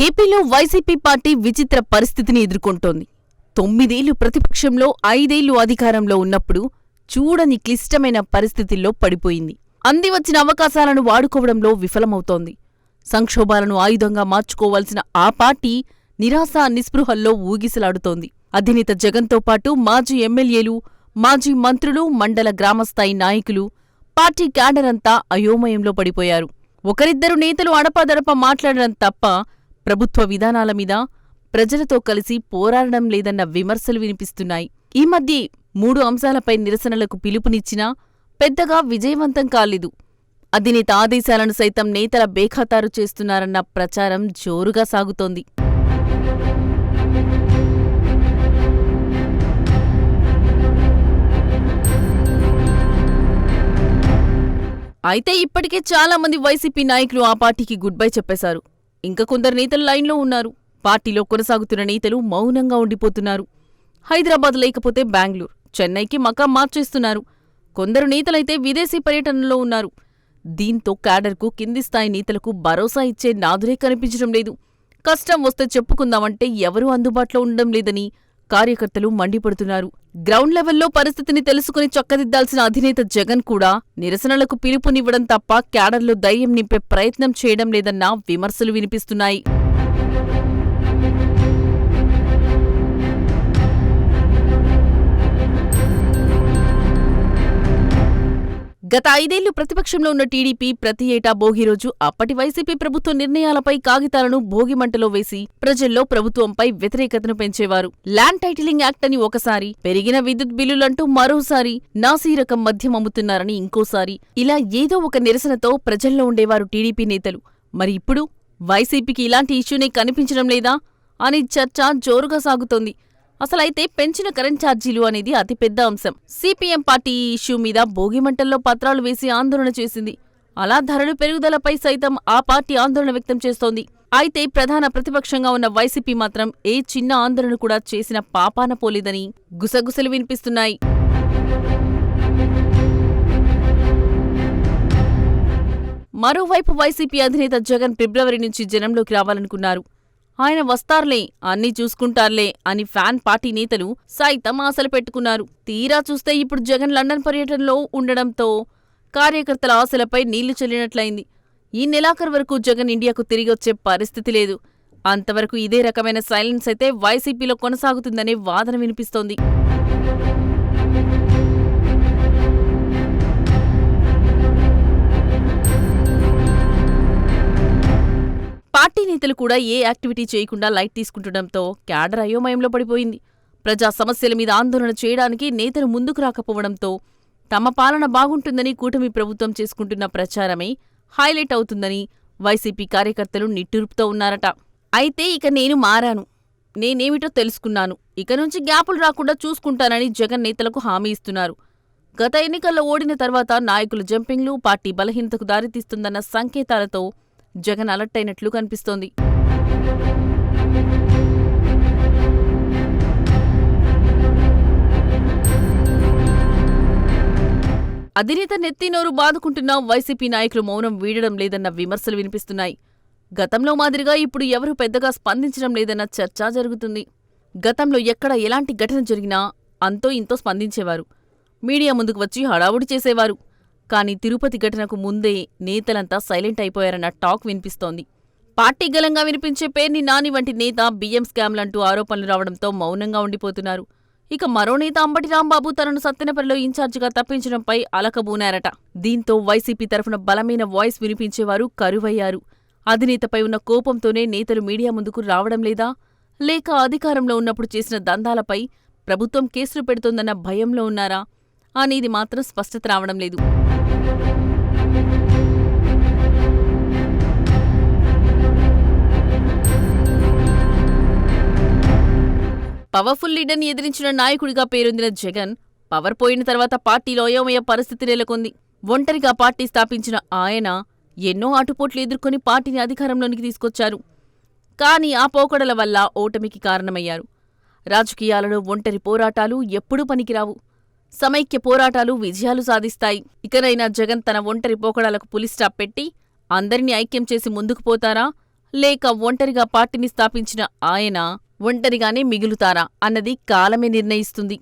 ఏపీలో YCP party విచిత్ర పరిస్థితిని ఎదుర్కొంటోంది. తొమ్మిదేళ్ళు ప్రతిపక్షంలో ఐదేళ్ళు అధికారంలో ఉన్నప్పుడు చూడని క్లిష్టమైన పరిస్థితుల్లో పడిపోయింది. అందివచ్చిన అవకాశాలను వాడుకోవడంలో విఫలమవుతోంది. సంక్షోభాలను ఆయుధంగా మార్చుకోవాల్సిన ఆ పార్టీ నిరాశ నిస్పృహల్లో ఊగిసలాడుతోంది. అధినేత జగన్తో పాటు మాజీ ఎమ్మెల్యేలు మాజీ మంత్రులు మండల గ్రామస్థాయి నాయకులు పార్టీ క్యాడరంతా అయోమయంలో పడిపోయారు. ఒకరిద్దరు నేతలు అడపాదడప మాట్లాడడం తప్ప ప్రభుత్వ విధానాల మీద ప్రజలతో కలిసి పోరాడడం లేదన్న విమర్శలు వినిపిస్తున్నాయి. ఈ మధ్య మూడు అంశాలపై నిరసనలకు పిలుపునిచ్చినా పెద్దగా విజయవంతం కాలేదు. అధినేత ఆదేశాలను సైతం నేతల బేఖాతారు చేస్తున్నారన్న ప్రచారం జోరుగా సాగుతోంది. అయితే ఇప్పటికే చాలా మంది వైసీపీ నాయకులు ఆ పార్టీకి గుడ్ బై చెప్పేశారు. ఇంకా కొందరు నేతలు లైన్లో ఉన్నారు. పార్టీలో కొనసాగుతున్న నేతలు మౌనంగా ఉండిపోతున్నారు. హైదరాబాద్ లేకపోతే బెంగళూరు చెన్నైకి మకా మార్చేస్తున్నారు. కొందరు నేతలైతే విదేశీ పర్యటనలో ఉన్నారు. దీంతో క్యాడర్కు కింది స్థాయి నేతలకు భరోసా ఇచ్చే నాదురే కనిపించడం లేదు. కష్టం వస్తే చెప్పుకుందామంటే ఎవరూ అందుబాటులో ఉండడం లేదని కార్యకర్తలు మండిపడుతున్నారు. గ్రౌండ్ లెవెల్లో పరిస్థితిని తెలుసుకుని చక్కదిద్దాల్సిన అధినేత జగన్ కూడా నిరసనలకు పిలుపునివ్వడం తప్ప క్యాడర్లో ధైర్యం నింపే ప్రయత్నం చేయడం లేదన్న విమర్శలు వినిపిస్తున్నాయి. గత ఐదేళ్ళు ప్రతిపక్షంలో ఉన్న టీడీపీ ప్రతి ఏటా భోగి రోజు అప్పటి వైసీపీ ప్రభుత్వ నిర్ణయాలపై కాగితాలను భోగిమంటలో వేసి ప్రజల్లో ప్రభుత్వంపై వ్యతిరేకతను పెంచేవారు. ల్యాండ్ టైటిలింగ్ యాక్ట్ అని ఒకసారి పెరిగిన విద్యుత్ బిల్లులంటూ మరోసారి నాసీరకం మద్యం అమ్ముతున్నారని ఇంకోసారి. ఇలా ఏదో ఒక నిరసనతో ప్రజల్లో ఉండేవారు టీడీపీ నేతలు. మరి ఇప్పుడు వైసీపీకి ఇలాంటి ఇష్యూనే కనిపించడం లేదా? అని చర్చ జోరుగా సాగుతోంది. అసలైతే పెంచిన కరెంట్ ఛార్జీలు అనేది అతిపెద్ద అంశం. సిపిఎం పార్టీ ఈ ఇష్యూ మీద భోగిమంటల్లో పత్రాలు వేసి ఆందోళన చేసింది. అలా ధరలు పెరుగుదలపై సైతం ఆ పార్టీ ఆందోళన వ్యక్తం చేస్తోంది. అయితే ప్రధాన ప్రతిపక్షంగా ఉన్న వైసీపీ మాత్రం ఏ చిన్న ఆందోళన కూడా చేసిన పాపాన పోలేదని గుసగుసలు వినిపిస్తున్నాయి. మరోవైపు వైసీపీ అధినేత జగన్ ఫిబ్రవరి నుంచి జనంలోకి రావాలనుకున్నారు. ఆయన వస్తార్లే అన్నీ చూసుకుంటార్లే అని ఫ్యాన్ పార్టీ నేతలు సైతం ఆశలు పెట్టుకున్నారు. తీరా చూస్తే ఇప్పుడు జగన్ లండన్ పర్యటనలో ఉండడంతో కార్యకర్తల ఆశలపై నీళ్ళు చల్లినట్లయింది. ఈ నెలాఖరు వరకు జగన్ ఇండియాకు తిరిగొచ్చే పరిస్థితి లేదు. అంతవరకు ఇదే రకమైన సైలెన్స్ అయితే వైసీపీలో కొనసాగుతుందనే వాదన వినిపిస్తోంది. పార్టీ నేతలు కూడా ఏ యాక్టివిటీ చేయకుండా లైట్ తీసుకుంటుండటంతో క్యాడర్ అయోమయంలో పడిపోయింది. ప్రజా సమస్యల మీద ఆందోళన చేయడానికి నేతలు ముందుకు రాకపోవడంతో తమ పాలన బాగుంటుందని కూటమి ప్రభుత్వం చేసుకుంటున్న ప్రచారమే హైలైట్ అవుతుందని వైసీపీ కార్యకర్తలు నిట్టూర్పుతో ఉన్నారట. అయితే ఇక నేను మారాను. నేనేమిటో తెలుసుకున్నాను. ఇక నుంచి గ్యాపులు రాకుండా చూసుకుంటానని జగన్ నేతలకు హామీ ఇస్తున్నారు. గత ఎన్నికల్లో ఓడిన తర్వాత నాయకుల జంపింగ్లు పార్టీ బలహీనతకు దారితీస్తుందన్న సంకేతాలతో జగన్ అలర్ట్ అయినట్లు కనిపిస్తోంది. అధినేత నెత్తినోరు బాదుకుంటున్న వైసీపీ నాయకులు మౌనం వీడడం లేదన్న విమర్శలు వినిపిస్తున్నాయి. గతంలో మాదిరిగా ఇప్పుడు ఎవరు పెద్దగా స్పందించడం లేదన్న చర్చ జరుగుతుంది. గతంలో ఎక్కడ ఎలాంటి ఘటన జరిగినా అంతో ఇంతో స్పందించేవారు. మీడియా ముందుకు వచ్చి హడావుడి చేసేవారు. కానీ తిరుపతి ఘటనకు ముందే నేతలంతా సైలెంట్ అయిపోయారన్న టాక్ వినిపిస్తోంది. పార్టీ గలంగా వినిపించే పేర్ని నాని వంటి నేత బియ్యం స్కామ్లంటూ ఆరోపణలు రావడంతో మౌనంగా ఉండిపోతున్నారు. ఇక మరో నేత అంబటి రాంబాబు తనను సత్తెనపల్లిలో ఇన్ఛార్జిగా తప్పించడంపై అలకబూనారట. దీంతో వైసీపీ తరఫున బలమైన వాయిస్ వినిపించేవారు కరువయ్యారు. అధినేతపై ఉన్న కోపంతోనే నేతలు మీడియా ముందుకు రావడం లేదా? లేక అధికారంలో ఉన్నప్పుడు చేసిన దందాలపై ప్రభుత్వం కేసులు పెడుతోందన్న భయంలో ఉన్నారా? అనేది మాత్రం స్పష్టత రావడం లేదు. పవర్ఫుల్ లీడర్ని ఎదిరించిన నాయకుడిగా పేరొందిన జగన్ పవర్ పోయిన తర్వాత పార్టీలో అయోమయ పరిస్థితి నెలకొంది. ఒంటరిగా పార్టీ స్థాపించిన ఆయన ఎన్నో ఆటుపోట్లు ఎదుర్కొని పార్టీని అధికారంలోనికి తీసుకొచ్చారు. కానీ ఆ పోకడల వల్ల ఓటమికి కారణమయ్యారు. రాజకీయాలలో ఒంటరి పోరాటాలు ఎప్పుడూ పనికిరావు. సమైక్య పోరాటాలు విజయాలు సాధిస్తాయి. ఇకనైనా జగన్ తన ఒంటరి పోకడలకు పులిస్టాప్ పెట్టి అందరినీ ఐక్యం చేసి ముందుకు పోతారా? లేక ఒంటరిగా పార్టీని స్థాపించిన ఆయన ఒంటరిగానే మిగులుతారా అన్నది కాలమే నిర్ణయిస్తుంది.